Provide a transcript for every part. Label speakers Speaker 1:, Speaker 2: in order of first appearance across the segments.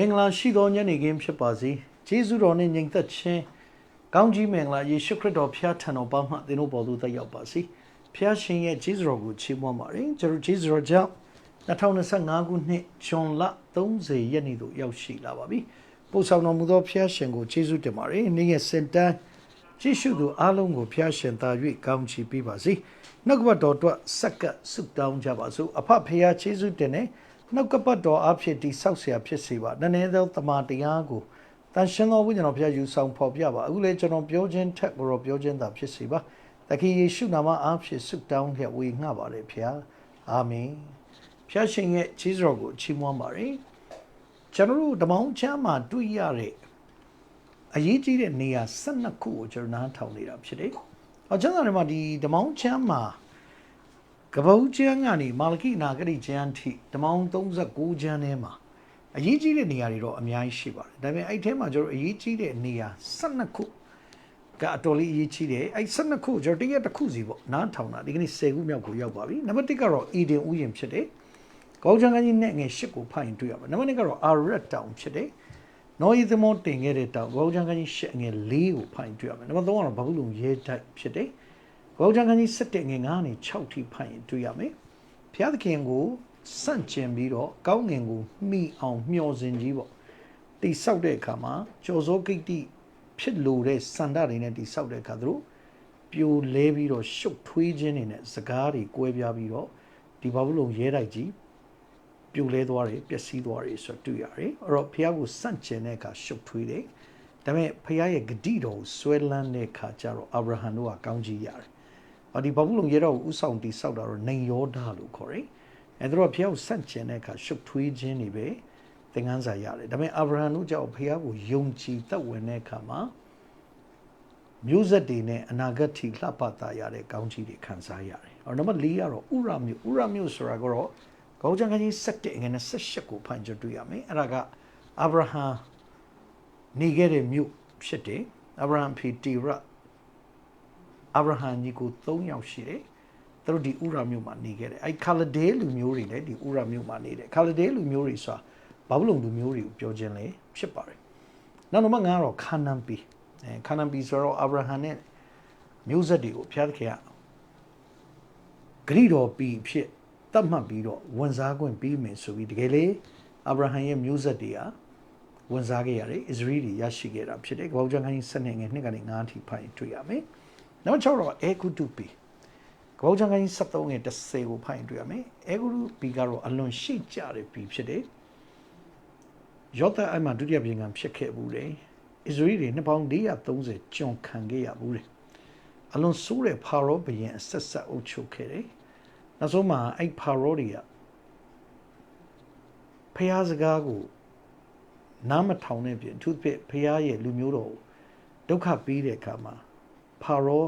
Speaker 1: မင်္ဂလာရှိသောညနေခင်းဖြစ်ပါစေဂျေဇုတော်နှင့်ညီသက်ခြင်းကောင်းကြီးမင်္ဂလာယေရှုခရစ်တော်ဖျားထံတော်ပေါင်းမှသင်တို့ပေါ်သို့တက်ရောက်ပါစေဖျားရှင်ရဲ့ဂျေဇုတော်ကိုချီးမွမ်းပါရစေကျွန်တော်ဂျေဇုတော်ကြောင့်2025ခုနှစ်ဇွန်လ30ရက်နေ့သို့ရောက်ရှိလာပါပြီပို့ဆောင်တော်မူသောဖျားရှင်ကိုကျေးဇူးတင်ပါတယ်နေ့ရက်စင်တန်းကြည့်ရှုသူအားလုံးကိုဖျားရှင်သာ၍ကောင်းချီးပေးပါစေနှုတ်ကပတ်တော်အတွက်စက္ကပ်ဆုတောင်းကြပါစို့အဖဖျားကျေးဇူးတင်တယ် နှုတ်ကပတ်တော်အဖြစ်တိဆောက်เสียဖြစ်စေပါနည်းနည်းသောတမန်တရားကိုတန်ရှင်သောဝိညာဉ်တော်ဖျားယူဆောင်ဖော်ပြပါအခုလေကျွန်တော်ပြောခြင်းထက်ကိုတော့ပြောခြင်းသာဖြစ်စေပါတခင်ယေရှုနာမအားဖြင့်ဆုတောင်းလျက်ဝေငှပါတယ်ဖျားအာမင်ဖျားရှင်ရဲ့ကျေးဇူးတော်ကိုချီးမွမ်းပါတယ်ကျွန်တော်တို့ဓမ္မောင်းချမ်းမှာတွေ့ရတဲ့အရေးကြီးတဲ့နေရာ12ခုကိုကျွန်တော်နားထောင်နေတာဖြစ်တယ်။အကျဉ်းသားတွေမှာဒီဓမ္မောင်းချမ်းမှာ ကပ္ပဦးကျမ်းကနေမာလကိနာဂရိကျမ်းထိဓမ္မောင်း39ကျမ်းထဲမှာအရေးကြီးတဲ့နေရာတွေတော့အများကြီးရှိပါတယ်။ဒါပေမဲ့အဲ့ထဲမှာကျွန်တော်အရေးကြီးတဲ့နေရာ12ခုကအတော်လေးအရေးကြီးတယ်။အဲ့12ခုကျွန်တော်တရက်တစ်ခုစီပေါ့နားထောင်တာဒီကနေ့10ခုမြောက်ကိုရောက်ပါပြီ။နံပါတ်1ကတော့အီဒင်ဥယျာဉ်ဖြစ်တယ်။ကောင်းချမ်းကကြီးနဲ့ငယ်၈ကိုဖတ်ရင်တွေ့ရပါမယ်။နံပါတ်2ကတော့အာရက်တောင်ဖြစ်တယ်။နော်ဤသမောတင်ခဲ့တဲ့တောင်ကောင်းချမ်းကကြီး၈ငယ်၄ကိုဖတ်ရင်တွေ့ရမယ်။နံပါတ်3ကတော့ဘာဘူးလုံရဲတိုက်ဖြစ်တယ်။ ကောင်းချမ်းကကြီး7ငယ်9နဲ့6ထိဖတ်ရင်တွေ့ရမယ်။ဘုရားသခင်ကိုစန့်ကျင်ပြီးတော့ကောင်းငင်ကိုမိအောင်မျှော်စင်ကြီးပေါ့။တိဆောက်တဲ့အခါမှာကြော်စိုးဂိတ်တိဖြစ်လို့တဲ့စန္ဒတွေနဲ့တိဆောက်တဲ့အခါသူတို့ပြိုလဲပြီးတော့ရှုပ်ထွေးခြင်းတွေနဲ့စကားတွေကွဲပြားပြီးတော့ဒီဘာဘူးလုံရဲတိုက်ကြီးပြိုလဲသွားတယ်ပျက်စီးသွားတယ်ဆိုတော့တွေ့ရတယ်အဲ့တော့ဖះကိုစန့်ကျင်တဲ့အခါရှုပ်ထွေးတယ်ဒါပေမဲ့ဖះရဲ့ဂတိတော်ကိုဆွဲလန်းတဲ့အခါကျတော့အာဗြဟံတို့ကကောင်းကြီးရတယ်အော် ဒီဘာဘူးလုံရဲတော့ဥဆောင်တိဆောက်တာတော့နေယောဒလို့ခေါ်တယ်အဲ့တော့ဖះကိုစန့်ကျင်တဲ့အခါရှုပ်ထွေးခြင်းတွေပဲသင်ခန်းစာရတယ်ဒါပေမဲ့အာဗြဟံတို့ကြောင့်ဖះကိုယုံကြည်သက်ဝင်တဲ့အခါမှာမျိုးဆက်တွေနဲ့အနာဂတ်ထိလှပတာရတဲ့ကောင်းကြီးတွေခံစားရတယ်။အော်နံပါတ်၄ကတော့ဥရမျိုးဥရမျိုးဆိုတာကတော့ကောင်းချမ်းကကြီး7ငွေနဲ့18ကိုဖန်ကြတွေ့ရမယ်။အဲ့ဒါကအာဗြဟံနေခဲ့တဲ့မြို့ဖြစ်တယ်။အာဗြဟံဖီတီရ အာဗြဟံညီကို3ယောက်ရှိတယ်။သူတို့ဒီဥရမျိုးမှာနေခဲ့တယ်။အဲ့ခါလဒဲလူမျိုးတွေလည်းဒီဥရမျိုးမှာနေတယ်။ခါလဒဲလူမျိုးတွေဆိုတာဘာဘလုံလူမျိုးတွေကိုပြောခြင်းလေဖြစ်ပါတယ်။နောက်နံပါတ်5ကတော့ခါနန်ပီအဲခါနန်ပီဆိုတော့အာဗြဟံနဲ့မျိုးဆက်တွေကိုဖျားသခင်ကဂရိတော်ပီဖြစ်တတ်မှတ်ပြီးတော့ဝန်စားခွင့်ပြီးမယ်ဆိုပြီးတကယ်လေအာဗြဟံရဲ့မျိုးဆက်တွေကဝန်စားခဲ့ရတယ်အစ္စရေးတွေရရှိခဲ့တာဖြစ်တယ်။ဘောင်ကျန်ခိုင်းစနစ်ငယ်နှစ်ကနေ9ထိဖိုင်တွေ့ရမယ်။ နောက်6တော့အေကုတုပီဘောင်ကျန်ခိုင်း73ငယ်10ကိုဖိုင်တွေ့ရမယ်။အေကုတုပီကတော့အလွန်ရှိကြတဲ့ပီဖြစ်တယ်။ယောသအဲ့မှာဒုတိယပြင်ကဖြစ်ခဲ့ဘူးတယ်။အစ္စရေးတွေနှစ်ပေါင်း430ကျွန်ခံခဲ့ရဘူးတယ်။အလွန်ဆိုးတဲ့ဖာရောဘုရင်အဆက်ဆက်အုပ်ချုပ်ခဲ့တယ်။နောက်ဆုံးမှာအဲ့ဖာရောတွေကဖះစကားကိုနားမထောင်တဲ့ပြင်အထူးသဖြင့်ဖះရဲ့လူမျိုးတော်ကိုဒုက္ခပေးတဲ့အခါမှာ ဖာရော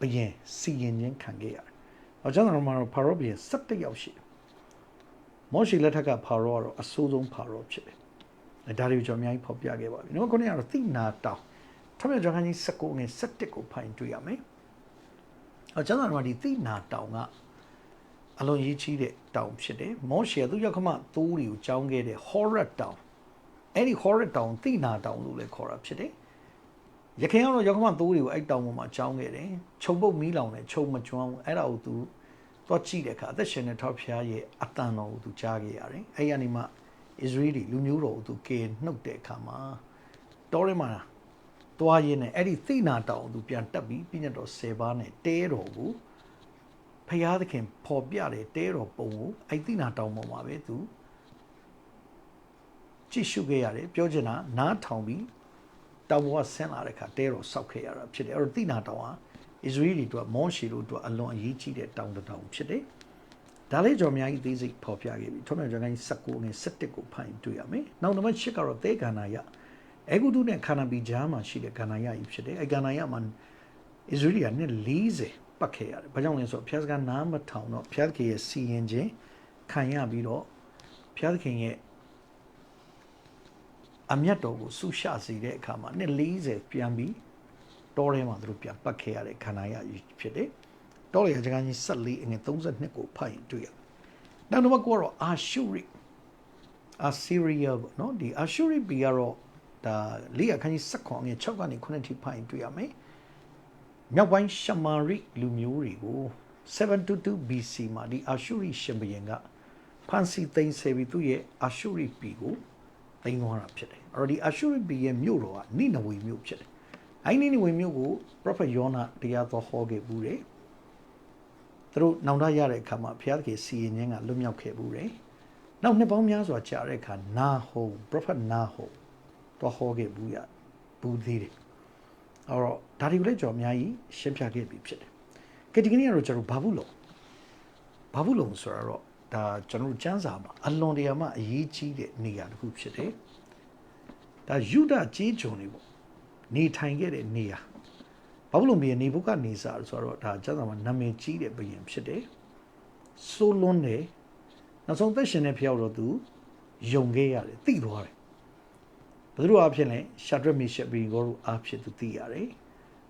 Speaker 1: ဘုရင်စီရင်ခြင်းခံခဲ့ရတယ်။အကြောင်းတော်မှာဖာရောဘုရင်17ယောက်ရှိတယ်။မောရှိလက်ထက်ကဖာရောကတော့အဆိုးဆုံးဖာရောဖြစ်တယ်။ဒါတွေကိုကျွန်တော်အများကြီးဖော်ပြခဲ့ပါပြီ။နောက်ခုနေ့ကတော့သိနာတောင်ထမကျောင်းကြီး19ငယ်17ကိုဖိုင်တွေ့ရမယ်။အကြောင်းတော်မှာဒီသိနာတောင်ကအလွန်ရေးကြီးတဲ့တောင်ဖြစ်တယ်။မောရှေသူရောက်ခမသိုးတွေကိုကြောင်းခဲ့တဲ့ Horeb တောင်အဲ့ဒီ Horeb တောင်သိနာတောင်လို့လည်းခေါ်တာဖြစ်တယ်။ ရခင်ကတော့ရောက်ခမသိုးတွေကိုအဲ့တောင်ပေါ်မှာကြောင်းခဲ့တယ်။ခြုံပုတ်မီးလောင်တယ်ခြုံမကျွမ်းဘူးအဲ့ဒါကိုသူတော့ကြည့်တဲ့အခါအသက်ရှင်တဲ့ထောက်ဖျားရဲ့အတန်တော်ကိုသူကြားခဲ့ရတယ်။အဲ့ဒီကနေမှ Israeli လူမျိုးတော်ကိုသူကယ်နှုတ်တဲ့အခါမှာတောထဲမှာတွားရင်းနဲ့အဲ့ဒီသိနာတောင်ကိုသူပြန်တက်ပြီးပြညတ်တော်10ပါးနဲ့တဲတော်ကိုဖျားသခင်ပေါ်ပြတယ်တဲတော်ပုံကိုအဲ့သိနာတောင်ပေါ်မှာပဲသူကြည့်ရှုခဲ့ရတယ်ပြောချင်တာနားထောင်ပြီး တောင်ပေါ်ကဆင်းလာတဲ့အခါတဲတော်စောက်ခဲ့ရတာဖြစ်တယ်အဲ့တော့သိနာတောင်ဟာအစ္စရေးတွေအတွက်မွန်ရှီတို့အတွက်အလွန်အရေးကြီးတဲ့တောင်တစ်တောင်ဖြစ်တယ်ဒါလေးကြောင့်အများကြီးသေးစိတ်ပေါ်ပြခဲ့ပြီထုံးမြကျွန်တိုင်း19နဲ့17ကိုဖတ်ရင်တွေ့ရမယ်နောက်နံပါတ်8ကတော့သေကန္နာယအေဂုတုနဲ့ခါနာပီဂျာမှာရှိတဲ့ကန္နာယကြီးဖြစ်တယ်အဲကန္နာယမှာအစ္စရေးကနှစ်40ပတ်ခဲ့ရတယ်။ဘာကြောင့်လဲဆိုတော့ဖျားစကားနားမထောင်တော့ဖျားသခင်ရဲ့စီရင်ခြင်းခံရပြီးတော့ဖျားသခင်ရဲ့ အမျက်တော်ကိုဆုရှစေတဲ့အခါမှာနှစ်40ပြန်ပြီးတောထဲမှာသူတို့ပြန်ပတ်ခဲ့ရတဲ့ခန္ဓာရဖြစ်တယ်။တောလေစကားကြီး14အငယ်32ကိုဖတ်ရင်တွေ့ရ။နောက်တစ်ခုကတော့အာရှုရိ Assyria ပေါ့နော်ဒီ Ashuri ဘီကတော့ဒါလေးအခန်းကြီး7ခွန်ငယ်6ကနေ9ထိဖိုင်တွေ့ရမယ်မြောက်ပိုင်းရှမာရိလူမျိုးတွေကို722 BC မှာဒီ Ashuri ရှင်ဘုရင်ကဖန်စီသိမ်းဆယ်ပြီးသူ့ရဲ့ Ashuri ဘီကို သိမ်းသွားတာဖြစ်တယ်အဲ့တော့ဒီ Ashuri ဘီရဲ့မြို့တော်ကနိနဝေမြို့ဖြစ်တယ်အဲ့ဒီနိနဝေမြို့ကို Prophet Yona တရားတော်ဟောခဲ့ဘူးတယ်သူတို့နောင်တရတဲ့အခါမှာဘုရားသခင်စီရင်ခြင်းကလွတ်မြောက်ခဲ့ဘူးတယ်နောက်နှစ်ပေါင်းများစွာကြာတဲ့အခါနာဟုံ Prophet နာဟုံတော့ဟောခဲ့ဘူးရဘူးသေးတယ်အဲ့တော့ဒါတွေကိုလည်းကျွန်တော်အများကြီးရှင်းပြခဲ့ပြီဖြစ်တယ်ကဲဒီကနေ့ကတော့ကျွန်တော်ဘာဘူးလို့ဘာဘူးလို့ဆိုတော့ ဒါကျွန်တော်တို့စံစာမှာအလွန်တရာမှအရေးကြီးတဲ့နေရာတစ်ခုဖြစ်တယ်ဒါယူဒကြေးကျွန်တွေပေါ့နေထိုင်ခဲ့တဲ့နေရာဘာဘူးလို့ဘီနေဘုကနေစာဆိုတော့ဒါစံစာမှာနာမည်ကြီးတဲ့ဘုရင်ဖြစ်တယ်ဆိုလွန်းတယ်နောက်ဆုံးသက်ရှင်တဲ့ဖျောက်တော့သူယုံခဲ့ရတယ်သိသွားတယ်ဘယ်သူတို့အဖြစ်လဲရှာဒရက်မီရှက်ဘီကိုတို့အဖြစ်သူသိရတယ်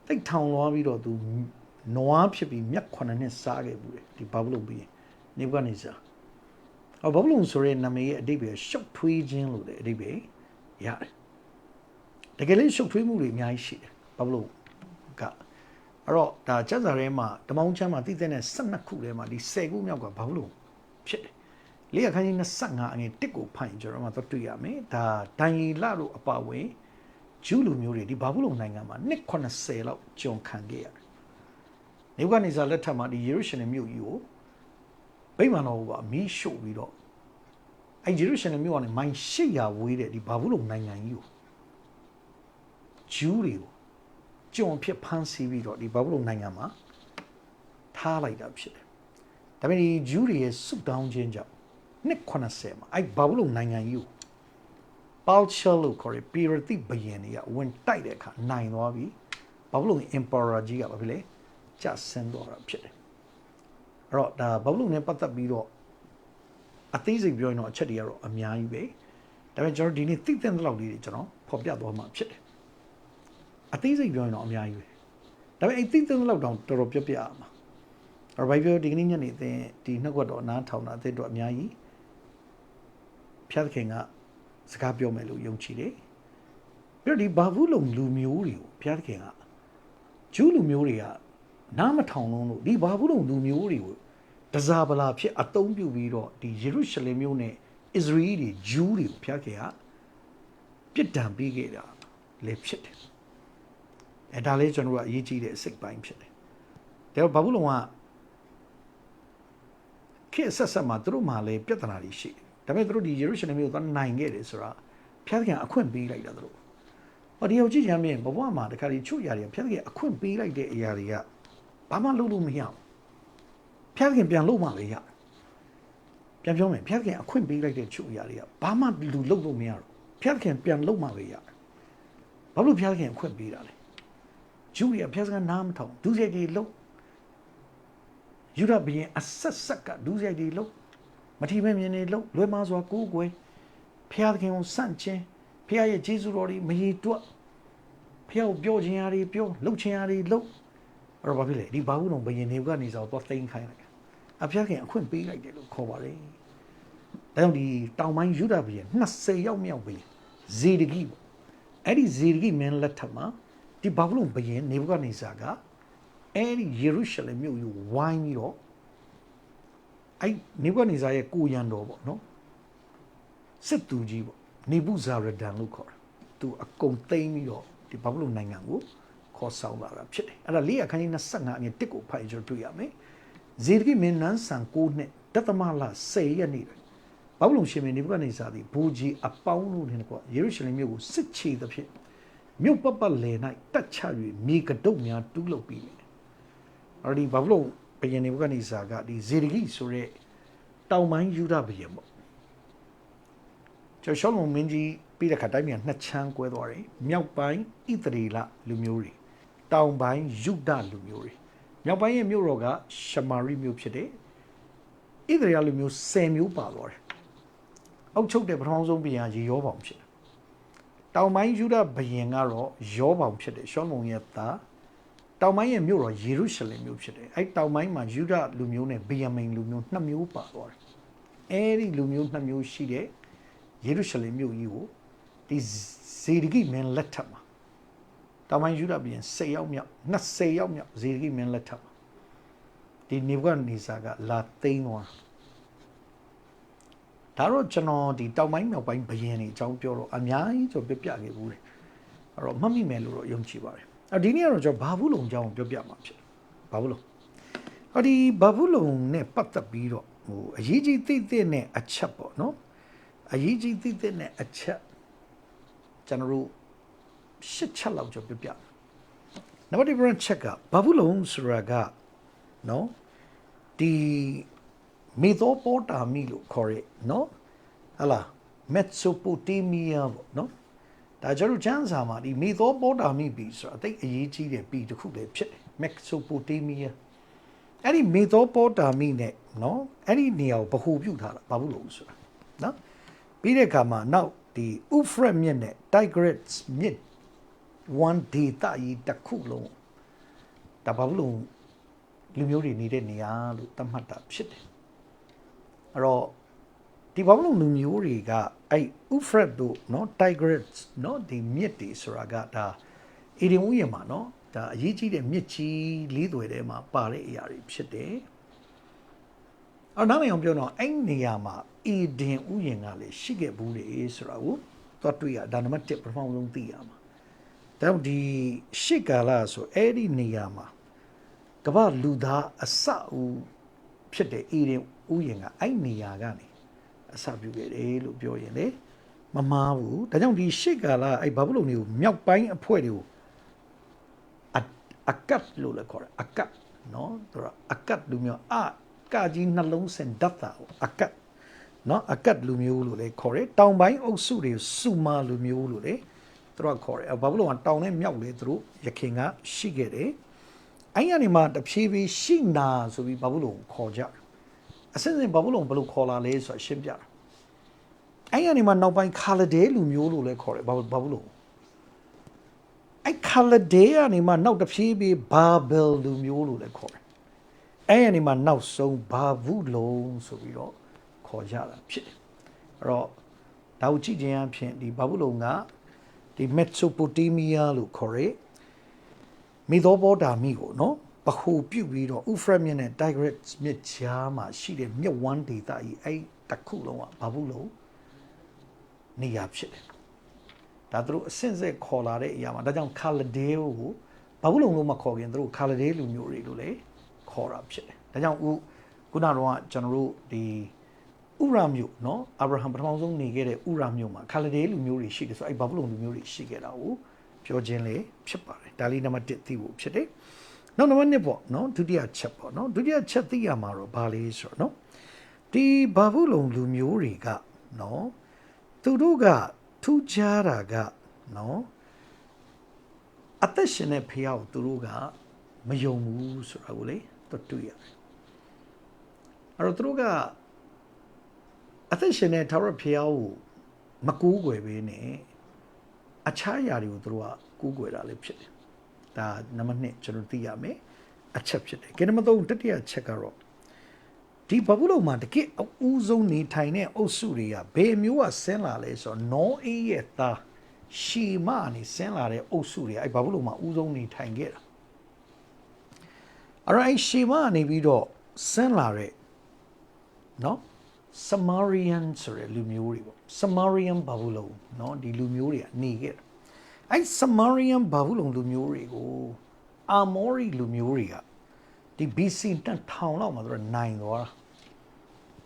Speaker 1: တိတ်ထောင်လွားပြီးတော့သူနွားဖြစ်ပြီးမြက်ခုနှစ်နှစ်စားခဲ့ဘူးလေဒီဘာဘူးလုံပြီးနေဘကနေစား အော်ဘာဘူးလုံဆိုရဲနာမည်ရဲ့အတိတ်ပဲရှုပ်ထွေးခြင်းလို့လေအတိတ်ပဲရတယ်တကယ်လေးရှုပ်ထွေးမှုတွေအများကြီးရှိတယ်ဘာဘူးလုံကအဲ့တော့ဒါစက်စာထဲမှာတမောင်းချမ်းမှာတည်တဲ့နဲ့12ခုထဲမှာဒီ10ခုမြောက်ကဘာဘူးလုံဖြစ်တယ်လေးအခန်းကြီး25အငယ်တစ်ကိုဖိုင်ကျွန်တော်မှတော့တွေ့ရမယ်ဒါဒိုင်ရီလတို့အပါဝင်ဂျူးလူမျိုးတွေဒီဘာဘူးလုံနိုင်ငံမှာနှစ်80လောက်ကြုံခံခဲ့ရတယ်နေကနေဇာလက်ထက်မှာဒီယေရုရှလင်မြို့ကြီးကို ဗိမာန်တော်ကမီးရှို့ပြီးတော့အဲယေရုရှလင်မြို့ကနေမိုင်800ဝေးတဲ့ဒီဘာဘူးလုံနိုင်ငံကြီးကိုဂျူးတွေကိုကြုံဖြစ်ဖမ်းဆီးပြီးတော့ဒီဘာဘူးလုံနိုင်ငံမှာထားလိုက်တာဖြစ်တယ်ဒါပေမဲ့ဒီဂျူးတွေရဲ့ဆုတောင်းခြင်းကြောင့်နှစ်80မှာအဲ့ဘာဘူးလုံနိုင်ငံကြီးကိုပေါချယ်လို့ခေါ်ရပီရတိဘယင်တွေကဝင်တိုက်တဲ့အခါနိုင်သွားပြီဘာဘူးလုံ emperor ကြီးကဘာဖြစ်လဲကျဆင်းသွားတာဖြစ်တယ် အဲ့တော့ဒါဘာဘူးလုံနဲ့ပတ်သက်ပြီးတော့အသေးစိတ်ပြောရင်တော့အချက်တွေကတော့အများကြီးပဲဒါပေမဲ့ကျွန်တော်ဒီနေ့သိတဲ့လောက်လေးတွေကျွန်တော်ဖော်ပြသွားမှာဖြစ်တယ်အသေးစိတ်ပြောရင်တော့အများကြီးပဲဒါပေမဲ့အဲ့သိတဲ့လောက်တောင်တော်တော်ပြပြရမှာအဲ့ဘိုင်ပြောဒီကနေ့ညနေသင်ဒီနှုတ်ကပတ်တော်နားထောင်တာအသေးတော့အများကြီးဖျားသခင်ကစကားပြောမယ်လို့ယုံကြည်တယ်ပြီးတော့ဒီဘာဘူးလုံလူမျိုးတွေကိုဖျားသခင်ကဂျူးလူမျိုးတွေကနားမထောင်လုံးလို့ဒီဘာဘူးလုံလူမျိုးတွေကို တစားပလာဖြစ်အတုံးပြုပြီးတော့ဒီယေရုရှလင်မြို့နဲ့အစ္စရေးတွေဂျူးတွေကိုဖျားခင်ကပြစ်ဒဏ်ပေးခဲ့တာလည်းဖြစ်တယ်အဲဒါလေးကျွန်တော်တို့ကအရေးကြီးတဲ့အစိတ်ပိုင်းဖြစ်တယ်ဒါတော့ဘာဘူးလုံကခေတ်ဆက်ဆက်မှာသူတို့မှလည်းပြဿနာတွေရှိတယ်ဒါပေမဲ့သူတို့ဒီယေရုရှလင်မြို့ကိုသွားနိုင်ခဲ့တယ်ဆိုတာဖျားခင်အခွင့်ပေးလိုက်တာသူတို့ဟောဒီရောက်ကြည့်ရမ်းမြင်ဘဝမှာတခါဒီချုပ်ရတယ်ဖျားခင်အခွင့်ပေးလိုက်တဲ့အရာတွေကဘာမှလုပ်လို့မရဘူး ဖျားခင်ပြန်လုပ်မှလည်းရပြန်ပြောမယ်ဖျားခင်အခွင့်ပေးလိုက်တဲ့ချုပ်ရာတွေကဘာမှလူလုပ်လို့မရတော့ဖျားခင်ပြန်လုပ်မှပဲရဘာလို့ဖျားခင်အခွင့်ပေးတာလဲဂျူရီကဖျားခင်နားမထောင်ဒုစရိုက်တွေလုပ်ယူရဘီရင်အဆက်ဆက်ကဒုစရိုက်တွေလုပ်မထီမဲ့မြင်နေလုပ်လွယ်မစွာကိုးကွယ်ဖျားခင်ကိုစန့်ခြင်းဖျားရဲ့ဂျေဇုတော်တွေမရေတွက်ဖျားကိုပြောခြင်းရာတွေပြောလှုပ်ခြင်းရာတွေလှုပ်အဲ့တော့ဘာဖြစ်လဲဒီဘာဘူးလုံးဘယင်နေကနေစားတော့သိမ်းခိုင်းလိုက် အဖျားခင်အခွင့်ပေးလိုက်တယ်လို့ခေါ်ပါတယ်ဒါကြောင့်ဒီတောင်ပိုင်းယူဒဘယင်20ရောက်မြောက်ပြီဇေဒကိပေါ့အဲ့ဒီဇေဒကိမင်းလက်ထက်မှာဒီဘာဘူးလုံးဘယင်နေဘကနေစားကအဲ့ဒီယေရုရှလင်မြို့ကိုဝိုင်းပြီးတော့အဲ့နေဘကနေစားရဲ့ကိုရန်တော်ပေါ့နော်စစ်သူကြီးပေါ့နေဘူးဇာရဒန်လို့ခေါ်တာသူအကုန်သိမ်းပြီးတော့ဒီဘာဘူးလုံးနိုင်ငံကိုခေါ်ဆောင်လာတာဖြစ်တယ်အဲ့ဒါလေးအခန်းကြီး25အငယ်1ကိုဖတ်ကျွန်တော်တွေ့ရမယ် ဇေဒကိမင်းနန်းဆန်9နှစ်တသမလ10ရက်နေ့ဘာဘူးလုံရှင်မင်းနေဘုကနေစားသည်ဘူကြီးအပေါင်းတို့နဲ့ကွာယေရုရှလင်မြို့ကိုစစ်ချေသဖြင့်မြို့ပပလယ်၌တက်ချ၍မြေကတုတ်များတူးလုပ်ပြီးတယ်အဲ့ဒီဘာဘူးလုံဘယင်နေဘုကနေစားကဒီဇေဒကိဆိုတဲ့တောင်ပိုင်းယူဒဘယင်ပေါ့ကျော်ရှောလုံးမင်းကြီးပြီးတဲ့ခါတိုင်းပြန်နှစ်ချမ်းကွဲသွားတယ်မြောက်ပိုင်းဣသရေလလူမျိုးတွေတောင်ပိုင်းယုဒလူမျိုးတွေ မြောက်ပိုင်းရဲ့မြို့တော်ကရှမာရိမြို့ဖြစ်တယ်ဣသရေလလူမျိုး10မျိုးပါသွားတယ်အောက်ချုပ်တဲ့ပထမဆုံးဘုရင်ရေရောပေါင်ဖြစ်တယ်တောင်ပိုင်းယုဒဘုရင်ကတော့ရောပေါင်ဖြစ်တယ်ရှောလုံးရဲ့သားတောင်ပိုင်းရဲ့မြို့တော်ယေရုရှလင်မြို့ဖြစ်တယ်အဲ့တောင်ပိုင်းမှာယုဒလူမျိုးနဲ့ဗီယမိန်လူမျိုးနှစ်မျိုးပါသွားတယ်အဲ့ဒီလူမျိုးနှစ်မျိုးရှိတဲ့ယေရုရှလင်မြို့ကြီးကိုဒီဇေဒကိမင်းလက်ထက်မှာ တောင်ပိုင်းယူဒပြည်10ရောက်မြောက်20ရောက်မြောက်ဇေဒကိမင်းလက်ထက်မှာဒီနေဘုကနေစာကလာသိမ်းသွားဒါတော့ကျွန်တော်ဒီတောင်ပိုင်းမြောက်ပိုင်းဘယင်နေအကြောင်းပြောတော့အများကြီးကျွန်တော်ပြပြခဲ့ဘူးတယ်အဲ့တော့မှတ်မိမယ်လို့တော့ယုံကြည်ပါတယ်အဲ့ဒီနေ့ကတော့ကျွန်တော်ဘာဘူးလုံအကြောင်းပြောပြမှာဖြစ်ဘာဘူးလုံဟောဒီဘာဘူးလုံနဲ့ပတ်သက်ပြီးတော့ဟိုအရေးကြီးသိသိနဲ့အချက်ပေါ့နော်အရေးကြီးသိသိနဲ့အချက်ကျွန်တော်တို့ ရှစ်ချက်လောက်ကျွန်တော်ပြပြနံပါတ်1ချက်ကဘာဘူးလုံဆိုတာကနော်ဒီမေသောပေါ်တာမီလို့ခေါ်ရဲနော်ဟလာမက်ဆိုပိုတေးမီးယားပေါ့နော်ဒါကျတော့ကျမ်းစာမှာဒီမေသောပေါ်တာမီပြီဆိုတာအသိအရေးကြီးတဲ့ပြီတစ်ခုလည်းဖြစ်တယ်မက်ဆိုပိုတေးမီးယားအဲ့ဒီမေသောပေါ်တာမီနဲ့နော်အဲ့ဒီနေရာကိုဗဟုပြုထားတာဘာဘူးလို့ဆိုတာနော်ပြီးတဲ့အခါမှာနောက်ဒီဥဖရက်မြစ်နဲ့ Tigris မြစ် one data ကြီးတစ်ခုလုံးဒါဘာလို့လူမျိုးတွေနေတဲ့နေရာလို့သတ်မှတ်တာဖြစ်တယ်အဲ့တော့ဒီဘာလို့လူမျိုးတွေကအဲ့ဥဖရက်တို့နော် tigrets နော်ဒီမြစ်တွေဆိုတာကဒါအီရင်ဦးရမှာနော်ဒါအရေးကြီးတဲ့မြစ်ကြီးလေးတွေထဲမှာပါတဲ့အရာတွေဖြစ်တယ်အဲ့နောက်မှပြောတော့အဲ့နေရာမှာအီဒင်ဥယျာဉ်ကလည်းရှိခဲ့ဘူးလေဆိုတာကိုသွားတွေ့ရဒါနံပါတ်1ပထမဆုံးသိရမှာ ဒါကြောင့်ဒီရှစ်ကာလဆိုအဲ့ဒီနေရာမှာကမ္ဘာလူသားအစအဦးဖြစ်တဲ့အေဒင်ဥယျာဉ်ကအဲ့နေရာကနေအစပြုခဲ့တယ်လို့ပြောရင်လေမမားဘူးဒါကြောင့်ဒီရှစ်ကာလအဲ့ဘာဘူးလုံမျိုးမြောက်ပိုင်းအဖွဲ့တွေကိုအအကတ်လို့လည်းခေါ်တယ်အကတ်နော်သူကအကတ်လူမျိုးအကကြီးနှလုံးစင်ဒတ်တာအကတ်နော်အကတ်လူမျိုးလို့လည်းခေါ်တယ်တောင်ပိုင်းအုပ်စုတွေစုမာလူမျိုးလို့လည်း သူတို့ခေါ်တယ်ဘာဘူးလုံကတောင်နဲ့မြောက်လေသူတို့ရခင်ကရှိခဲ့တယ်အဲ့ရနေမှာတဖြည်းဖြည်းရှိနာဆိုပြီးဘာဘူးလုံခေါ်ကြတယ်အစင်းစင်ဘာဘူးလုံဘယ်လိုခေါ်လာလဲဆိုတာရှင်းပြတာအဲ့ရနေမှာနောက်ပိုင်းခါလဒဲလူမျိုးလို့လည်းခေါ်တယ်ဘာဘာဘူးလုံအဲ့ခါလဒဲကနေမှနောက်တဖြည်းဖြည်းဘာဘယ်လူမျိုးလို့လည်းခေါ်တယ်အဲ့ရနေမှာနောက်ဆုံးဘာဘူးလုံဆိုပြီးတော့ခေါ်ကြတာဖြစ်တယ်အဲ့တော့ဒါကိုကြည့်ခြင်းအဖြစ်ဒီဘာဘူးလုံက ဒီမက်ဆိုပိုတေးမီးယားလို့ခေါ်ရဲမိသောဘောတာမိကိုနော်ပခုပြုတ်ပြီးတော့ဥဖရမြစ်နဲ့ Tigris မြစ်ချားမှာရှိတဲ့မြစ်ဝမ်းဒေသကြီးအဲ့တစ်ခုလုံးကဘာဘူးလို့နေရာဖြစ်တယ်ဒါသူတို့အစင့်စက်ခေါ်လာတဲ့အရာမှာဒါကြောင့်ခါလဒဲကိုဘာဘူးလုံးလို့မခေါ်ခင်သူတို့ခါလဒဲလူမျိုးတွေလို့လေခေါ်တာဖြစ်တယ်ဒါကြောင့်ဥခုနကတော့ကျွန်တော်တို့ဒီ ဥရာမျိုးเนาะအာဗြဟံပထမဆုံးနေခဲ့တဲ့ဥရာမျိုးမှာခါလဒဲလူမျိုးတွေရှိတယ်ဆိုအဲ့ဘာဘူးလုံးလူမျိုးတွေရှိခဲ့တာကိုပြောခြင်းလေဖြစ်ပါတယ်ဒါလေးနံပါတ်1သိဖို့ဖြစ်တယ်နောက်နံပါတ်2ပေါ့နော်ဒုတိယချက်ပေါ့နော်ဒုတိယချက်သိရမှာတော့ဘာလဲဆိုတော့နော်ဒီဘာဘူးလုံလူမျိုးတွေကနော်သူတို့ကထူးခြားတာကနော်အသက်ရှင်တဲ့ဖះကိုသူတို့ကမယုံဘူးဆိုတာကိုလေသူတွေ့ရတယ်အဲ့တော့သူတို့က အသက်ရှင်တဲ့ထာဝရဖះကိုမကူးကွယ်ပေးနဲ့အခြားຢာတွေကိုသူတို့ကကူးကွယ်တာလည်းဖြစ်တယ်ဒါနံပါတ်1ကျွန်တော်သိရမယ်အချက်ဖြစ်တယ်ကဲနံပါတ်3တတိယချက်ကတော့ဒီဘဘူးလုံးမှာတကယ်အဦးဆုံးနေထိုင်တဲ့အုပ်စုတွေကဘယ်မျိုးကဆင်းလာလဲဆိုတော့နောအေးရဲ့သားရှီမနေဆင်းလာတဲ့အုပ်စုတွေအဲ့ဘဘူးလုံးမှာဦးဆုံးနေထိုင်ခဲ့တာအဲ့တော့အဲ့ရှီမနေပြီးတော့ဆင်းလာတဲ့နော် Samarian ဆိုတဲ့လူမျိုးတွေပေါ့ Samarian ဘာဘူးလုံးနော်ဒီလူမျိုးတွေကနေခဲ့တာအဲ့ Samarian ဘာဘူးလုံလူမျိုးတွေကိုအာမောရီလူမျိုးတွေကဒီ BC 1000လောက်မှာသူတို့နိုင်သွားတာ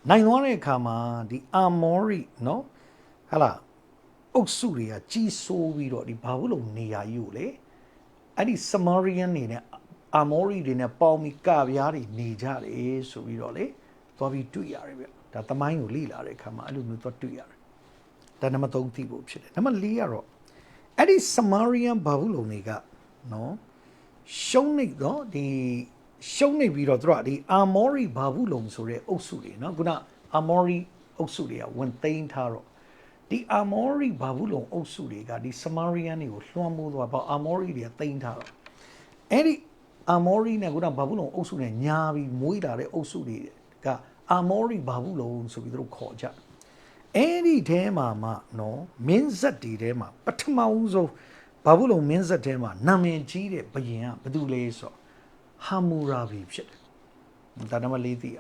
Speaker 1: နိုင်သွားတဲ့အခါမှာဒီအာမောရီနော်ဟာလာအုပ်စုတွေကကြီးစိုးပြီးတော့ဒီဘာဘူးလုံနေရာကြီးကိုလေအဲ့ဒီ Samarian နေနဲ့အာမောရီတွေနဲ့ပေါင်းပြီးကပြားတွေနေကြတယ်ဆိုပြီးတော့လေသွားပြီးတွေ့ရတယ်ဗျဒါသမိုင်းကိုလေ့လာတဲ့အခါမှာအဲ့လိုမျိုးသွားတွေ့ရတယ်ဒါနံပါတ်3သိဖို့ဖြစ်တယ်နံပါတ်4ကတော့အဲ့ဒီ Samarian ဘာဘူးလုံတွေကနော်ရှုံးနေတော့ဒီရှုံးနေပြီးတော့သူတို့ကဒီ Amori ဘာဘူးလုံဆိုတဲ့အုပ်စုတွေနော်ခုန Amori အုပ်စုတွေကဝင်သိမ်းထားတော့ဒီ Amori ဘာဘူးလုံအုပ်စုတွေကဒီ Samarian တွေကိုလွှမ်းမိုးသွားပေါ့ Amori တွေကသိမ်းထားတော့အဲ့ဒီ Amori နဲ့ခုနဘာဘူးလုံအုပ်စုနဲ့ညာပြီးမွေးလာတဲ့အုပ်စုတွေက Amori ဘာဘူးလုံဆိုပြီးသူတို့ခေါ်ကြအဲ့ဒီထဲမှာမှနော်မင်းဆက်တီထဲမှာပထမဦးဆုံးဘာဘူးလုံးမင်းဆက်ထဲမှာနာမည်ကြီးတဲ့ဘုရင်ကဘယ်သူလဲဆိုတော့ဟာမူရာဘီဖြစ်တယ်ဒါနံပါတ်၄သိရ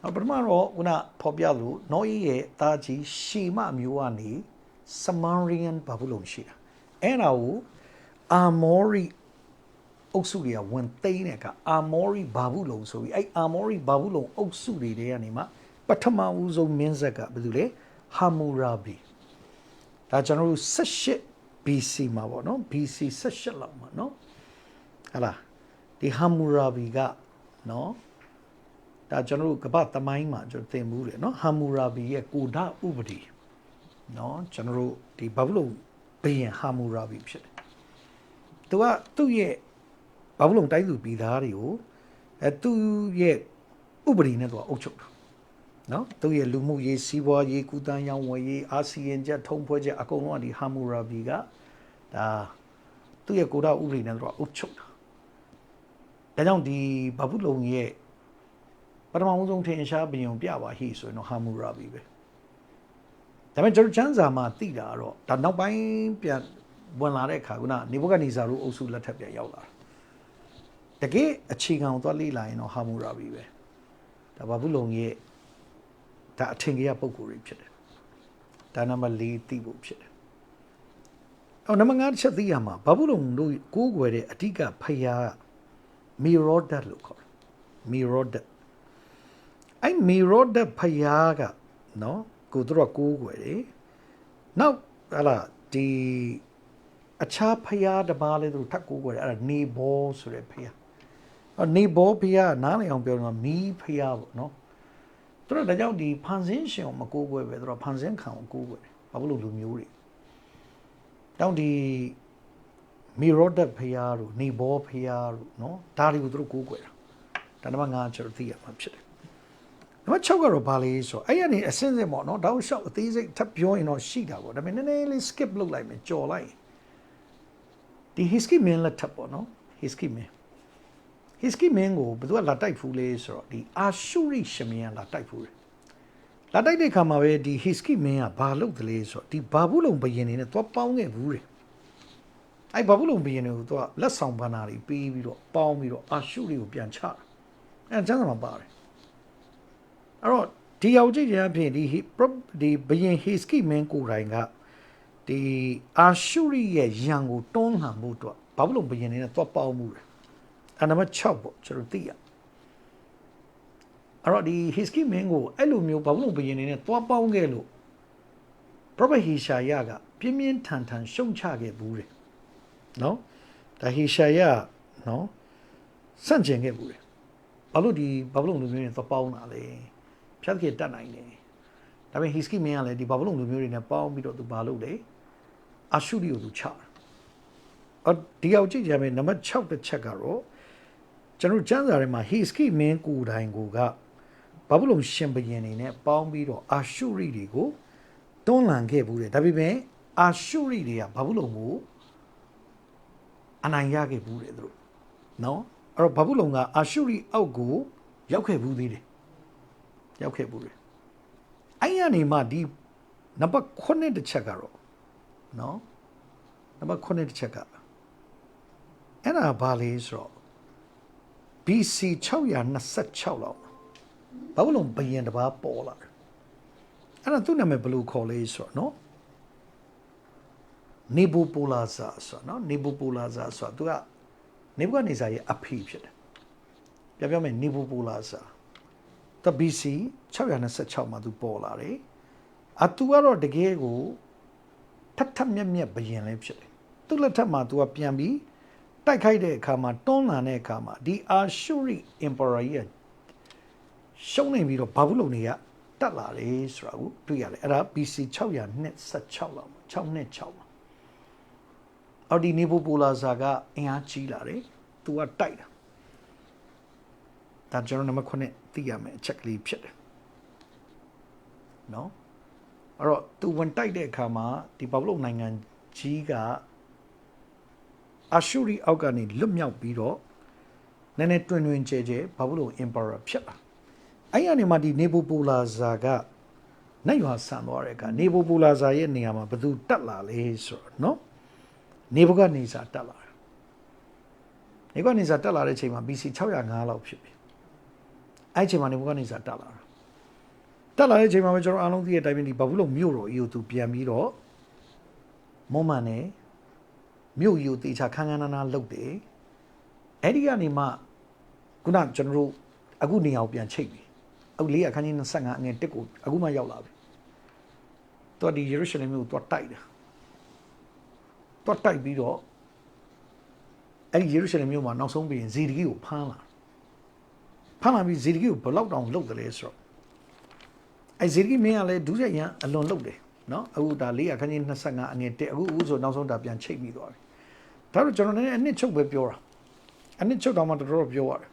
Speaker 1: အောင်ပထမတော့ခုနဖော်ပြလို့နော်အေးရဲ့တာကြီးရှီမအမျိုးကနေစမန်ရီယန်ဘာဘူးလုံးရှိတာအဲ့ဒါကိုအာမောရီ အုပ်စုတွေကဝင်သိမ်းတဲ့အခါအာမောရီဘာဘူးလုံဆိုပြီးအဲ့အာမောရီဘာဘူးလုံအုပ်စုတွေထဲကနေမှပထမဦးဆုံးမင်းဆက်ကဘယ်သူလဲဟာမူရာဘီဒါကျွန်တော်တို့18 BC မှာပေါ့နော် BC 18လောက်မှာနော်ဟလာဒီဟာမူရာဘီကနော်ဒါကျွန်တော်တို့ကပ္ပသမိုင်းမှာကျွန်တော်သင်မှုတယ်နော်ဟာမူရာဘီရဲ့ကိုဒဥပဒေနော်ကျွန်တော်တို့ဒီဘာဘူးလုံဘယင်ဟာမူရာဘီဖြစ်တယ်သူကသူ့ရဲ့ ဘာဘူးလုံတိုင်းသူပြည်သားတွေကိုအဲသူ့ရဲ့ဥပဒေနဲ့သူကအုပ်ချုပ်တာနော်သူ့ရဲ့လူမှုရေးစီးပွားရေးကုသရောင်းဝယ်ရေးအာဆီယံချက်ထုံးဖွဲ့ချက်အကုန်လုံးကဒီဟာမူရာဘီကဒါသူ့ရဲ့ကိုယ်တော်ဥပဒေနဲ့သူကအုပ်ချုပ်တာဒါကြောင့်ဒီဘာဘူးလုံရဲ့ပထမဆုံးထင်ရှားဘယံပြပါဟိဆိုရင်တော့ဟာမူရာဘီပဲဒါပေမဲ့ကျွန်တော်ချမ်းစာမှာသိတာကတော့ဒါနောက်ပိုင်းပြန်ဝင်လာတဲ့အခါကနေဘုကနေဇာတို့အုပ်စုလက်ထက်ပြန်ရောက်လာတာ တကယ်အခြေခံကိုသွားလေ့လာရင်တော့ဟာမူရာဘီပဲဒါဘာဘူးလုံရဲ့ဒါအထင်ကြီးပုံကိုယ်တွေဖြစ်တယ်ဒါနံပါတ်၄သိဖို့ဖြစ်တယ်အော်နံပါတ်၅တစ်ချက်သိရမှာဘာဘူးလုံတို့ကိုးကွယ်တဲ့အဓိကဖယားမီရောဒတ်လို့ခေါ်တယ်မီရောဒတ်အဲ့မီရောဒတ်ဖယားကနော်ကိုတို့ကကိုးကွယ်တယ်နောက်ဟလာဒီအခြားဖယားတစ်ပါးလေးတို့ထပ်ကိုးကွယ်တယ်အဲ့ဒါနေဘောဆိုတဲ့ဖယားအော် နေဘောဖျားနားလည်အောင်ပြောတော့မီးဖျားပေါ့နော်သူတို့ဒါကြောင့်ဒီဖန်ဆင်းရှင်ကိုမကိုးကွယ်ပဲသူတို့ဖန်ဆင်းခံကိုကိုးကွယ်တယ်ဘာလို့လူမျိုးတွေတောင်းဒီမီရောဒတ်ဖျားတို့နေဘောဖျားတို့နော်ဒါတွေကိုသူတို့ကိုးကွယ်တာဒါနံပါတ်5ကျွန်တော်သိရမှာဖြစ်တယ်နံပါတ်6ကတော့ဘာလဲဆိုတော့အဲ့ရနေအစင်းစင်းပေါ့နော်တောက်လျှောက်အသေးစိတ်ထပ်ပြောရင်တော့ရှိတာပေါ့ဒါပေမဲ့နည်းနည်းလေး skip လုပ်လိုက်မယ်ကြော်လိုက်ဒီ history man လက်ထပ်ပေါ့နော် history man ဟစ်စကီမင်းကိုဘယ်သူကလာတိုက်ဖူးလဲဆိုတော့ဒီအာရှုရိရှမင်းကလာတိုက်ဖူးတယ်လာတိုက်တဲ့ခါမှာပဲဒီဟစ်စကီမင်းကဘာလုပ်တယ်လဲဆိုတော့ဒီဘာဘူးလုံဘယင်နေနဲ့သွားပေါင်းခဲ့ဘူးတယ်အဲ့ဘာဘူးလုံဘယင်တွေကိုသွားလက်ဆောင်ဘာနာတွေပေးပြီးတော့ပေါင်းပြီးတော့အာရှုရိကိုပြန်ချတာအဲ့ကျမ်းစာမှာပါတယ်အဲ့တော့ဒီရောက်ကြည့်ကြအဖြစ်ဒီဒီဘယင်ဟစ်စကီမင်းကိုယ်တိုင်ကဒီအာရှုရိရဲ့ရန်ကိုတွန်းလှန်မှုတော့ဘာဘူးလုံဘယင်နေနဲ့သွားပေါင်းမှုတယ် အနံပါတ်6ပေါ့ကျွန်တော်သိရအဲ့တော့ဒီ history မင်းကိုအဲ့လိုမျိုးဘာလို့ဘယင်းနေနဲ့သွားပေါင်းခဲ့လို့ prophet Hishaya ကပြင်းပြင်းထန်ထန်ရှုံချခဲ့ဘူးတယ်နော်ဒါ Hishaya နော်စန့်ကျင်ခဲ့ဘူးတယ်ဘာလို့ဒီဘာလို့လူမျိုးတွေသွားပေါင်းတာလဲဖြတ်ခေတတ်နိုင်တယ်ဒါပေမဲ့ history မင်းကလည်းဒီဘာလို့လူမျိုးတွေနဲ့ပေါင်းပြီးတော့သူဘာလုပ်လဲအာရှုရီကိုသူချတာအော်ဒီအောင်ကြည့်ကြမယ်နံပါတ်6တစ်ချက်ကတော့ ကျွန်တော်ကျမ်းစာထဲမှာ Hiski မင်းကိုတိုင်ကိုကဘာဘူးလုံရှင်ဘရင်နေနဲ့ပေါင်းပြီးတော့အာရှုရိတွေကိုတွန်းလှန်ခဲ့ဘူးတယ်ဒါပေမဲ့အာရှုရိတွေကဘာဘူးလုံကိုအနိုင်ရခဲ့ဘူးတယ်သူတို့နော်အဲ့တော့ဘာဘူးလုံကအာရှုရိအောက်ကိုရောက်ခဲ့ဘူးသေးတယ်ရောက်ခဲ့ဘူးတယ်အဲ့ရနေမှဒီနံပါတ်9တစ်ချက်ကတော့နော်နံပါတ်9တစ်ချက်ကအဲ့ဒါဘာလဲဆိုတော့ BC 626လောက်ဘာလို့လုံးဘယင်တပါပေါ်လာတယ်အဲ့ဒါသူ့နာမည်ဘယ်လိုခေါ်လဲဆိုတော့နော်နေဘူပိုလာဇာဆိုတော့နော်နေဘူပိုလာဇာဆိုတော့သူကနေဘူကနေဇာရဲ့အဖေဖြစ်တယ်ပြောပြောမယ်နေဘူပိုလာဇာတ BC 626မှာသူပေါ်လာတယ်အတူကတော့တကယ်ကိုထပ်ထပ်မြက်မြက်ဘယင်လေးဖြစ်တယ်သူ့လက်ထက်မှာသူကပြန်ပြီး တိုက်ခိုက်တဲ့အခါမှာတွန်းလှန်တဲ့အခါမှာဒီအာရှုရိ emperor ရဲ့ရှုံးနေပြီးတော့ဘာဘူးလုံတွေကတက်လာတယ်ဆိုတာကိုတွေ့ရတယ်အဲ့ဒါ BC 626လောက်6နဲ့6မှာအော်ဒီနေဘူပိုလာဇာကအင်အားကြီးလာတယ်သူကတိုက်တာဒါကျွန်တော်နံပါတ်9သိရမယ်အချက်ကလေးဖြစ်တယ်နော်အဲ့တော့သူဝင်တိုက်တဲ့အခါမှာဒီဘာဘူးလုံနိုင်ငံကြီးက အာရှုရီအောက်ကနေလွတ်မြောက်ပြီးတော့နည်းနည်းတွင်တွင်ကျဲကျဲဘာလို့လို့ emperor ဖြစ်လာအဲ့ရနေမှာဒီနေဘူပူလာဇာကနတ်ရွာဆန်သွားတဲ့အခါနေဘူပူလာဇာရဲ့နေရာမှာဘသူတက်လာလဲဆိုတော့နော်နေဘုကနေဇာတက်လာတယ်နေဘုကနေဇာတက်လာတဲ့အချိန်မှာ BC 605လောက်ဖြစ်ပြီအဲ့ဒီအချိန်မှာနေဘုကနေဇာတက်လာတာတက်လာတဲ့အချိန်မှာပဲကျွန်တော်အားလုံးသိတဲ့အတိုင်းပဲဒီဘာဘူးလုံးမြို့တော်ကြီးကိုသူပြန်ပြီးတော့မွန်မန်နဲ့ မြို့ကြီးကိုတေချာခန်းခန်းနားနားလှုပ်တယ်အဲ့ဒီကနေမှခုနကျွန်တော်တို့အခုနေရာကိုပြန်ချိတ်ပြီအခုလေးအခန်းကြီး25အငယ်1ကိုအခုမှရောက်လာပြီတော့ဒီယေရုရှလင်မြို့ကိုတော့တိုက်တယ်တော့တိုက်ပြီးတော့အဲ့ဒီယေရုရှလင်မြို့မှာနောက်ဆုံးပြီးရင်ဇေဒကိကိုဖမ်းလာဖမ်းလာပြီးဇေဒကိကိုဘယ်လောက်တောင်လှုပ်တယ်လဲဆိုတော့အဲ့ဇေဒကိမင်းကလည်းဒုစရရန်အလွန်လှုပ်တယ်နော်အခုဒါလေးအခန်းကြီး25အငယ်1အခုအခုဆိုနောက်ဆုံးဒါပြန်ချိတ်ပြီးသွားပြီ ဒါတော့ကျွန်တော်လည်းအနှစ်ချုပ်ပဲပြောတာအနှစ်ချုပ်တော့မှတော်တော်ပြောရတယ်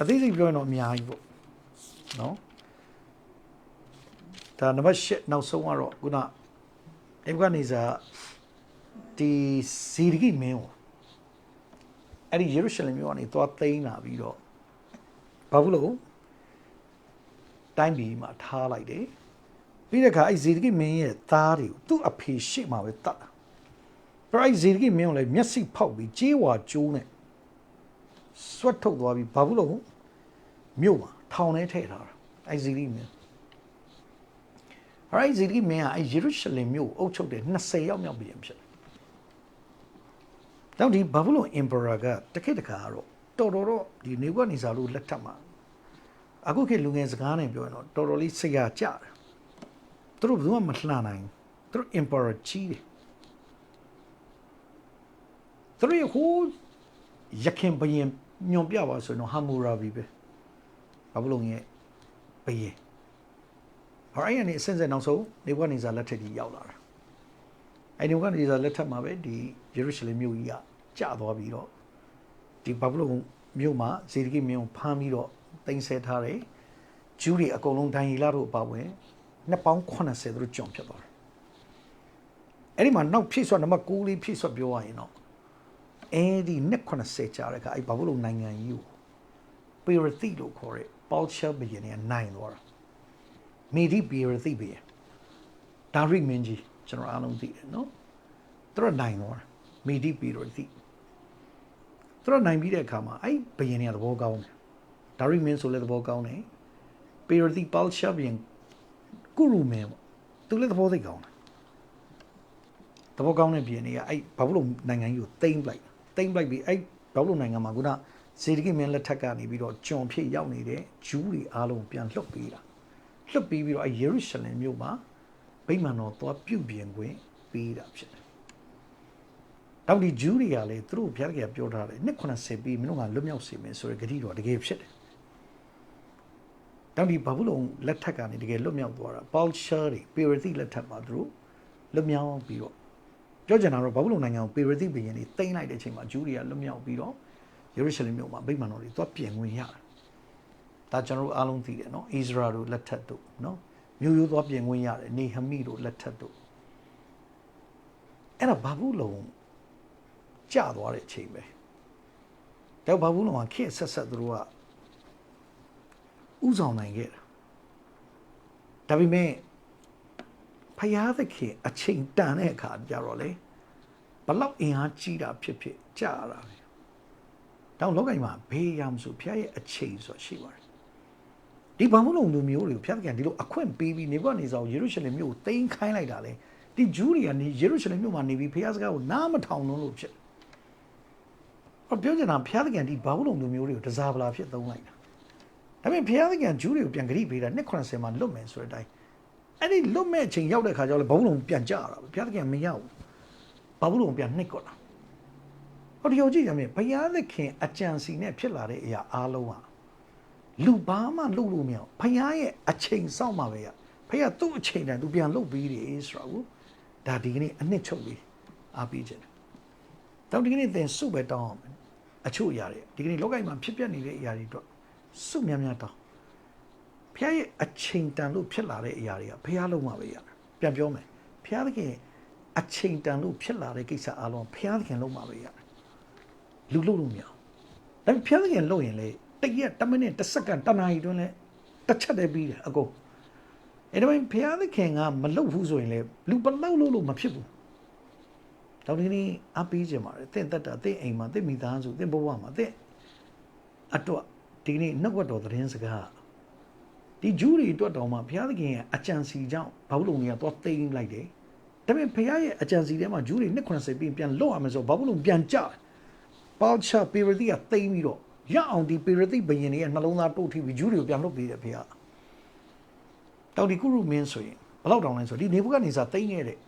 Speaker 1: အသေးစိတ်ပြောရင်တော့အများကြီးပေါ့နော်ဒါနံပါတ်8နောက်ဆုံးကတော့ခုနအိမ်ကနေစားဒီဇီဒကိမင်းကိုအဲ့ဒီယေရုရှလင်မြို့ကနေသွားသိမ်းလာပြီးတော့ဘာဘူးလို့တိုင်းပြည်မှာထားလိုက်တယ်ပြီးတဲ့အခါအဲ့ဇီဒကိမင်းရဲ့သားတွေကိုသူ့အဖေရှေ့မှာပဲတတ်တာ ပြိုက်ဇီဒကိမင်းကိုလည်းမျက်စိဖောက်ပြီးကြေးဝါကျိုးနဲ့ဆွတ်ထုတ်သွားပြီးဘာဘူးလို့မြို့မှာထောင်ထဲထည့်ထားတာအဲ့ဇီဒကိမင်းအဲ့ဒီဇီဒကိမင်းကအဲ့ယေရုရှလင်မြို့ကိုအုပ်ချုပ်တဲ့20ရောက်မြောက်ပြည်ဖြစ်တယ်။တော့ဒီဘာဘူးလုံ emperor ကတခိတ်တခါတော့တော်တော်တော့ဒီနေကနေစာလို့လက်ထပ်မှာအခုခေတ်လူငယ်စကားနဲ့ပြောရင်တော့တော်တော်လေးဆရာကြတယ်။သူတို့ဘယ်သူမှမလှန်နိုင်ဘူး။သူတို့ emperor ကြီးတယ်။ သူတို့ရဟိုးရခင်ဘရင်ညွန်ပြပါဆိုရင်တော့ဟာမူရာဘီပဲ။ဘာဘူးလုံရဲ့ဘရင်ဟောအဲ့ရနေအစင်စင်နောက်ဆုံးနေဘွားနေစာလက်ထက်ကြီးရောက်လာတာအဲ့ဒီဘွားနေစာလက်ထက်မှာပဲဒီယေရုရှလင်မြို့ကြီးကကျသွားပြီးတော့ဒီဘာဘလုန်မြို့မှာဇေဒကိမင်းကိုဖမ်းပြီးတော့တင်ဆက်ထားတယ်ဂျူးတွေအကုန်လုံးဒိုင်ရီလာတို့အပါဝင်နှစ်ပေါင်း80သူတို့ကြုံဖြစ်သွားတယ်အဲ့ဒီမှာနောက်ဖြည့်ဆွတ်နံပါတ်9လေးဖြည့်ဆွတ်ပြောရရင်တော့ အဲဒီနှစ်80ကြာတဲ့အခါအဲ့ဘာဘလုန်နိုင်ငံကြီးကိုပေရသိလို့ခေါ်တဲ့ပေါချာဘီယန်ကနိုင်သွားတာမေဒီပီရသိပြီဒါရိမင်းကြီးကျွန်တော်အားလုံးသိတယ်နော်သူတို့နိုင်တော့မေဒီပီရသိသူတို့နိုင်ပြီးတဲ့အခါမှာအဲ့ဘယင်တွေကသဘောကောင်းတယ်ဒါရိမင်းဆိုလည်းသဘောကောင်းတယ်ပီရသိပေါချာဘီယန်ကုရုမင်းပေါ့သူလည်းသဘောသိကောင်းတယ်သဘောကောင်းတဲ့ဘယင်တွေကအဲ့ဘာလို့နိုင်ငံကြီးကိုတိမ့်လိုက် တိမ့်လိုက်ပြီးအဲ့ဘာလို့နိုင်ငံမှာခုနဇေဒကိမင်းလက်ထက်ကနေပြီးတော့ကျွန်ဖြစ်ရောက်နေတဲ့ဂျူးတွေအားလုံးပြန်လှုပ်ပေးတာလွတ်ပြီးပြီးတော့အဲယေရုရှလင်မြို့မှာဗိမာန်တော်သွားပြုပြင်ခွင့်ပေးတာဖြစ်တယ်။တောက်ဒီဂျူးတွေကလည်းသူတို့ဘုရားကပြောထားတယ်နှစ်80ပြီးမင်းတို့ကလွတ်မြောက်စေမယ်ဆိုတဲ့ဂတိတော်တကယ်ဖြစ်တယ်။တောက်ဒီဘာဘူးလုံလက်ထက်ကနေတကယ်လွတ်မြောက်သွားတာပေါလ်ရှာတွေပေရသိလက်ထက်မှာသူတို့လွတ်မြောက်ပြီးတော့ ပြောချင်တာတော့ဘာဘူးလုံနိုင်ငံကိုပေရသိဘုရင်တွေတိမ့်လိုက်တဲ့အချိန်မှာဂျူးတွေကလွတ်မြောက်ပြီးတော့ယေရုရှလင်မြို့မှာဗိမာန်တော်တွေသွားပြင်ခွင့်ရတယ်ဒါကျွန်တော်တို့အားလုံးသိတယ်နော်ဣဇရာတို့လက်ထက်တို့နော်မြို့ရိုးသွားပြင်ခွင့်ရတယ်နေဟမိတို့လက်ထက်တို့အဲ့တော့ဘာဘူးလုံးကြာသွားတဲ့အချိန်ပဲတော့ဘာဘူးလုံးကခေတ်ဆက်ဆက်သူတို့ကဥဆောင်နိုင်ခဲ့တာဒါပေမဲ့ ဖယားသခင်အချိန်တန်တဲ့အခါကြတော့လေဘလောက်အင်အားကြီးတာဖြစ်ဖြစ်ကြာရတာပဲတောင်လောကကြီးမှာဘေးရမဆိုဖယားရဲ့အချိန်ဆိုရှိပါတယ်ဒီဘာမလုံးလူမျိုးတွေကိုဖျက်ကန်ဒီလိုအခွင့်ပေးပြီးနေကနေဆောင်ယေရုရှလင်မြို့ကိုတိမ်းခိုင်းလိုက်တာလေဒီဂျူးတွေကနေယေရုရှလင်မြို့မှာနေပြီးဖျားစကားကိုနားမထောင်လို့လို့ဖြစ်ဟောပြောချင်တာဖျားကန်ဒီဘာမလုံးလူမျိုးတွေကိုတစားပလာဖြစ်သုံးလိုက်တာဒါပေမဲ့ဖျားကန်ဂျူးတွေကိုပြန်ဂရိပေးတာနှစ်90မှာလွတ်မယ်ဆိုတဲ့အတိုင်း အဲ့ဒီလွတ်မဲ့အချိန်ရောက်တဲ့ခါကျတော့ဘာမလုံးပြန်ကြတာပဲဖျားကန်မရောက်ဘာမလုံးပြန်နှိတ်ကောတာဟောဒီယောကြည့်ရမယ်ဘုရားသခင်အကြံစီနဲ့ဖြစ်လာတဲ့အရာအားလုံးဟာလူဘာမှလုပ်လို့မရဖခင်ရဲ့အချိန်စောင့်မှာပဲရဖခင်သူ့အချိန်တန်သူပြန်လုပ်ပြီးတယ်ဆိုတော့ဒါဒီကနေ့အနှစ်ချုပ်လေးအားပေးခြင်းတော့ဒီကနေ့သင်စုပဲတောင်းအောင်အချို့အရာတွေဒီကနေ့လောကကြီးမှာဖြစ်ပျက်နေတဲ့အရာတွေတော့စုများများတောင်း ဖခင်ရဲ့အချိန်တန်လို့ဖြစ်လာတဲ့အရာတွေကဖခင်လုံးမှာပဲရပြန်ပြောမယ်ဖခင်သခင်အချိန်တန်လို့ဖြစ်လာတဲ့ကိစ္စအလုံးဖခင်သခင်လုံးမှာပဲရလူလို့လို့မရဒါပေမဲ့ဖခင်သခင်လုံးရင်လေတရက်တစ်မိနစ်တစ်စက္ကန့်တစ်နာရီတွင်းလဲတစ်ချက်တည်းပြီးတယ်အကုန်ဖအဲ့ဒါပေမဲ့ဘုရားသခင်ကမလုပ်ဘူးဆိုရင်လေလူဘလောက်လို့လို့မဖြစ်ဘူးတောင်းဒီနေ့အပေးခြင်းပါတယ်တင့်တက်တာတင့်အိမ်မှာတင့်မိသားစုတင့်ဘဝမှာတင့်အတွက်ဒီနေ့နှုတ်ကပတ်တော်သတင်းစကား ဒီဂျူးတွေအတွက်တော်မှာဘုရားသခင်ရဲ့အကြံစီကြောင့်ဘာဘူးလုံကြီးကတော့တိမ့်လိုက်တယ်ဒါပေမဲ့ဘုရားရဲ့အကြံစီထဲမှာဂျူးတွေ290ပြီးပြန်လွတ်အောင်ဆိုဘာဘူးလုံပြန်ကြပေါချပေရတိကတိမ့်ပြီးတော့ရအောင်ဒီပေရတိဘယင်တွေရဲ့နှလုံးသားတို့ထိပြီးဂျူးတွေကိုပြန်လွတ်ပေးတယ်ဘုရားတောင်ဒီကုရုမင်းဆိုရင်ဘယ်လောက်တောင်လဲဆိုဒီနေဘုကနေစာတိမ့်ခဲ့တဲ့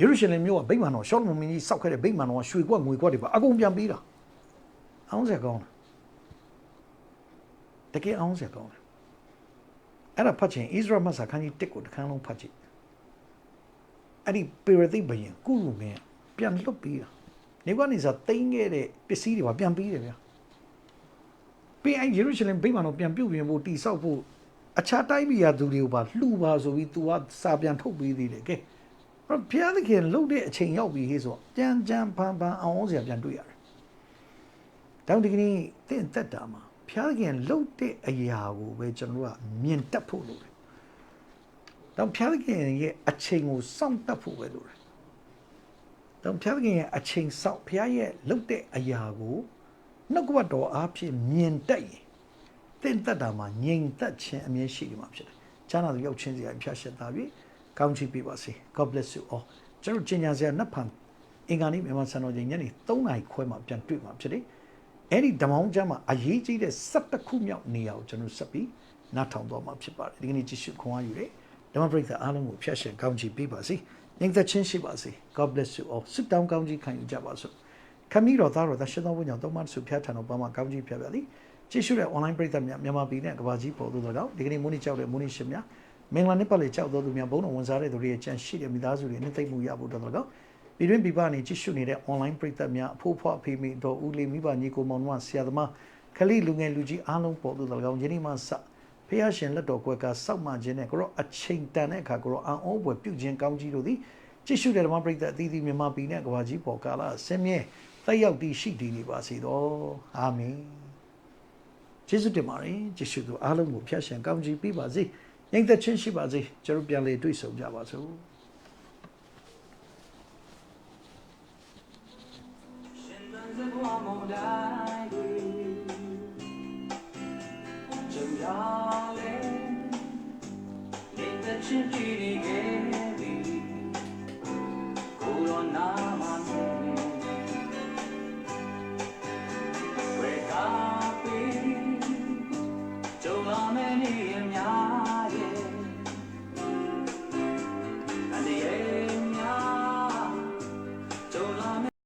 Speaker 1: ယေရုရှလင်မြို့ကဗိမာန်တော်ရှောလမုန်မင်းကြီးစောက်ခဲ့တဲ့ဗိမာန်တော်ကရွှေကွက်ငွေကွက်တွေပါအကုန်ပြန်ပေးတာအောင်စရာကောင်းတာ တကယ်အောင်စရာကောင်းတာအဲ့ဒါဖတ်ချင်ဣသရေလမတ်စာခန်းကြီး1ကိုတစ်ခန်းလုံးဖတ်ကြည့်အဲ့ဒီပေရသိဘယင်ကုရုမင်းပြန်လွတ်ပေးတာနေဘုကနေစာတိမ့်ခဲ့တဲ့ပစ္စည်းတွေပါပြန်ပေးတယ်ဗျာပြီးအဲ့ယေရုရှလင်ဗိမာန်ကိုပြန်ပြုတ်ပြင်ဖို့တိဆောက်ဖို့အခြားတိုင်းပြည်ရသူတွေကိုပါလှူပါဆိုပြီး तू ကစာပြန်ထုတ်ပေးသေးတယ်ကဲအဲ့တော့ဘုရားသခင်လှုပ်တဲ့အချိန်ရောက်ပြီဟေးဆိုတော့ကြမ်းကြမ်းဖန်ဖန်အောင်အောင်စရာပြန်တွေ့ရတယ်။တောင်းဒီကနေ့တင့်သက်တာမှာ ဘုရားသခင်လှုပ်တဲ့အရာကိုပဲကျွန်တော်တို့ကမြင်တတ်ဖို့လိုတယ်။တောင်းဘုရားသခင်ရဲ့အချိန်ကိုစောင့်တတ်ဖို့ပဲလိုတယ်။တောင်းဘုရားသခင်ရဲ့အချိန်စောင့်ဘုရားရဲ့လှုပ်တဲ့အရာကိုနှုတ်ကပတ်တော်အားဖြင့်မြင်တတ်ရင်တင့်တတ်တာမှာငြိမ်သက်ခြင်းအမြဲရှိနေမှာဖြစ်တယ်။ကျမ်းစာသူရောက်ချင်းစရာဖျားရှက်သားပြီးကောင်းချီးပေးပါစေ။ God bless you all ကျွန်တော်ကျင်ညာစရာနှစ်ဖန်အင်္ဂါနေ့မြန်မာစံတော်ချိန်ညနေ3နာရီခွဲမှာပြန်တွေ့မှာဖြစ်တယ်။ အဲ့ဒီဓမ္မောင်းကျမ်းမှာအရေးကြီးတဲ့7ခုမြောက်နေရာကိုကျွန်တော်ဆက်ပြီးနားထောင်တော့မှာဖြစ်ပါတယ်။ဒီကနေ့ကြည့်ရှုခွန်အားယူတဲ့ဓမ္မပရိသတ်အားလုံးကိုဖျားရှက်ကောင်းချီးပေးပါစေ။ငြိမ်သက်ခြင်းရှိပါစေ။ God bless you all ဆုတောင်းကောင်းချီးခံယူကြပါစို့။ခမီးတော်သားတော်သရှင်တော်ဝိညာဉ်သုံးပါးဆုဖျားထံတော်ပါမှာကောင်းကြီးဖျားပြသည်ကြည့်ရှုတဲ့ online ပရိသတ်များမြန်မာပြည်နဲ့ကမ္ဘာကြီးပေါ်သို့တော်ကြောင့်ဒီကနေ့မွေးနေ့ကြောက်တဲ့မွေးနေ့ရှင်များမင်္ဂလာနေ့ပတ်လေကြောက်တော်သူများဘုန်းတော်ဝန်စားတဲ့သူတွေရဲ့ကြံရှိတဲ့မိသားစုတွေနဲ့သိမ့်မှုရဖို့တော်တော်ကြောင့် ပြည်တွင်းပြည်ပနေကြည့်ရှုနေတဲ့ online ပရိသတ်များအဖို့ဖွားအဖေမိတော်ဦးလေးမိဘညီကိုမောင်နှမဆရာသမားခလိလူငယ်လူကြီးအားလုံးပေါ်သို့တော်ကြောင့်ယနေ့မှစဖះရှင်လက်တော်ကွယ်ကစောက်မှခြင်းနဲ့ကိုရောအချိန်တန်တဲ့အခါကိုရောအံ့ဩဖွယ်ပြုခြင်းကောင်းကြီးတို့သည်ကြည့်ရှုတဲ့ဓမ္မပရိသတ်အသီးသီးမြန်မာပြည်နဲ့ကမ္ဘာကြီးပေါ်ကာလဆင်းရဲတက်ရောက်တည်ရှိတည်နေပါစေတော့အာမင်ကျေးဇူးတင်ပါတယ်ကျေးဇူးသူအားလုံးကိုဖျက်ရှင်ကောင်းကြီးပေးပါစေညင်သက်ချင်းရှိပါစေကျွန်တော်ပြန်လေတွေ့ဆုံကြပါစို့
Speaker 2: ရှင်သန်စကွာမောင်တိုင်း